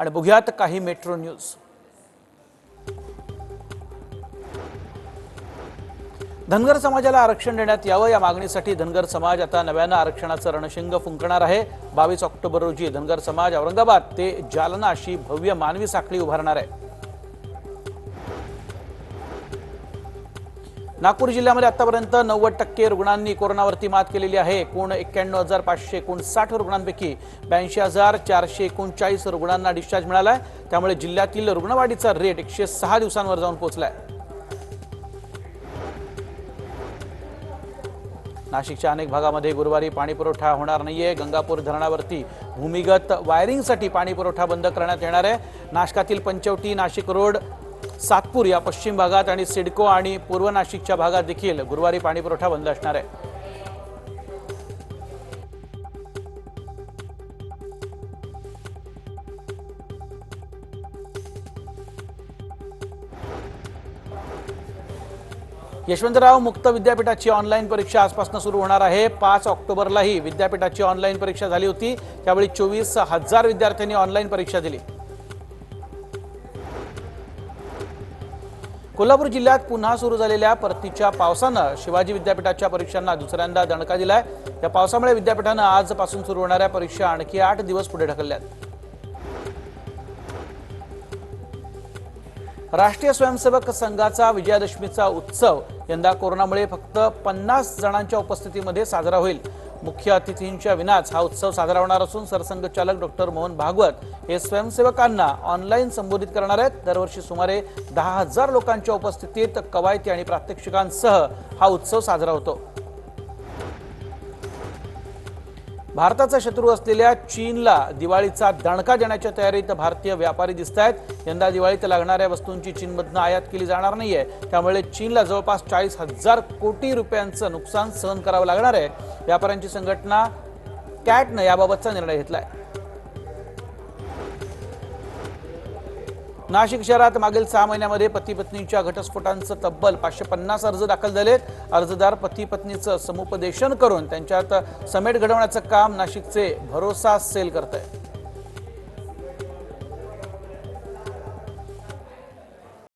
आणि बघूयात काही मेट्रो न्यूज. धनगर समाजाला आरक्षण देण्यात यावं या मागणीसाठी धनगर समाज आता नव्यानं आरक्षणाचं रणशिंग फुंकणार आहे. बावीस ऑक्टोबर रोजी धनगर समाज औरंगाबाद ते जालना अशी भव्य मानवी साखळी उभारणार आहे. नागपूर जिल्ह्यामध्ये आतापर्यंत नव्वद टक्के रुग्णांनी कोरोनावरती मात केलेली आहे. एकूण एक्क्याण्णव हजार पाचशे एकोणसाठ रुग्णांपैकी ब्याऐंशी हजार चारशे एकोणचाळीस रुग्णांना डिस्चार्ज मिळाला आहे त्यामुळे जिल्ह्यातील रुग्णवाढीचा रेट एकशे सहा दिवसांवर जाऊन पोहोचलाय. नाशिकच्या अनेक भागामध्ये गुरुवारी पाणी पुरवठा होणार नाहीये. गंगापूर धरणावरती भूमिगत वायरिंगसाठी पाणीपुरवठा बंद करण्यात येणार आहे. नाशकातील पंचवटी नाशिक रोड सातपूर या पश्चिम भागात आणि सिडको आणि पूर्व नाशिकच्या भागात देखील गुरुवारी पाणीपुरवठा बंद असणार आहे. यशवंतराव मुक्त विद्यापीठाची ऑनलाईन परीक्षा आजपासून सुरू होणार आहे. पाच ऑक्टोबरलाही विद्यापीठाची ऑनलाईन परीक्षा झाली होती. त्यावेळी चोवीस हजार विद्यार्थ्यांनी ऑनलाईन परीक्षा दिली. कोल्हापूर जिल्ह्यात पुन्हा सुरू झालेल्या परतीच्या पावसानं शिवाजी विद्यापीठाच्या परीक्षांना दुसऱ्यांदा दणका दिलाय. या पावसामुळे विद्यापीठानं आजपासून सुरू होणाऱ्या परीक्षा आणखी आठ दिवस पुढे ढकलल्यात. राष्ट्रीय स्वयंसेवक संघाचा विजयादशमीचा उत्सव यंदा कोरोनामुळे फक्त पन्नास जणांच्या उपस्थितीमध्ये साजरा होईल. मुख्य अतिथींच्या विनाच हा उत्सव साजरा होणार असून सरसंघचालक डॉक्टर मोहन भागवत हे स्वयंसेवकांना ऑनलाईन संबोधित करणार आहेत. दरवर्षी सुमारे दहा हजार लोकांच्या उपस्थितीत कवायती आणि प्रात्यक्षिकांसह हा उत्सव साजरा होतो. भारताचा शत्रू असलेल्या चीनला दिवाळीचा दणका देण्याच्या तयारीत भारतीय व्यापारी दिसत आहेत यंदा दिवाळीत लागणाऱ्या वस्तूंची चीनमधनं आयात केली जाणार नाहीये. त्यामुळे चीनला जवळपास चाळीस हजार कोटी रुपयांचं नुकसान सहन करावं लागणार आहे. व्यापाऱ्यांची संघटना कॅटनं याबाबतचा निर्णय घेतला आहे नाशिक शहरात मागील सहा महिन्यामध्ये पती पत्नीच्या घटस्फोटांचं तब्बल पाचशे पन्नास अर्ज दाखल झालेत. अर्जदार पती पत्नीचं समुपदेशन करून त्यांच्यात समेट घडवण्याचं काम नाशिकचे भरोसा सेल करत आहे